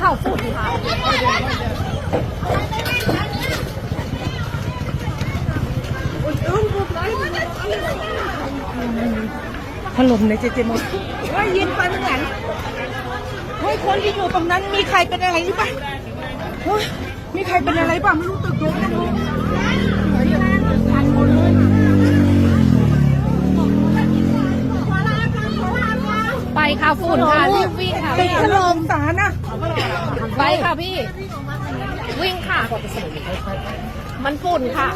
ข่าฝุ่นค่ะถล่มในเจเจมดเฮ้ยยินไปข้างหลังเฮ้ยคนที่อยู่ตรงนั้นมีใครเป็นอะไรหรือเปล่ามีใครเป็นอะไรบ้างไม่รู้ตึกโดน ค่ะฝุ่นค่ะรีบวิ่งค่ะตึกพี่ถล่มสารนะไปค่ะพี่ วิ่งค่ะ มันฝุ่นค่ะ